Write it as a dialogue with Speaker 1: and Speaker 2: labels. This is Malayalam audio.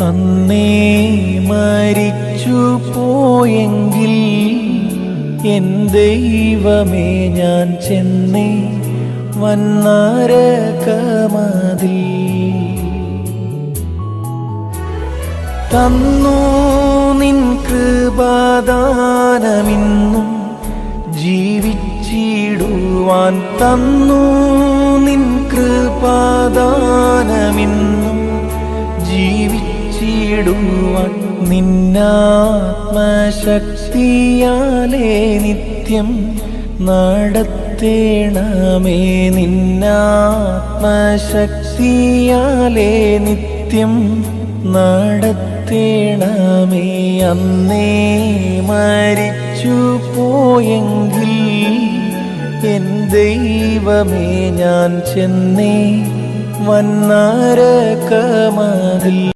Speaker 1: അന്നേ മരിച്ചു പോയെങ്കിൽ എൻ ദൈവമേ ഞാൻ ചെന്നേ വന്നാരകമതിൽ. തന്നു നിൻ കൃപാദാനമിന്നും ജീവിച്ചിടുവാൻ തന്നു നിൻ കൃപദാനമിന്നും ജീവിച്ചിടുവാൻ നിന്നാത്മശക്തിയാലേ നിത്യം നടത്തേണമേ നിന്നാത്മശക്തിയാലേ നിത്യം നടത്തേണമേ. അന്നേ മരിച്ചു പോയെങ്കിൽ എൻ ദൈവമേ ഞാൻ ചെന്നേ വന്നരകമതിൽ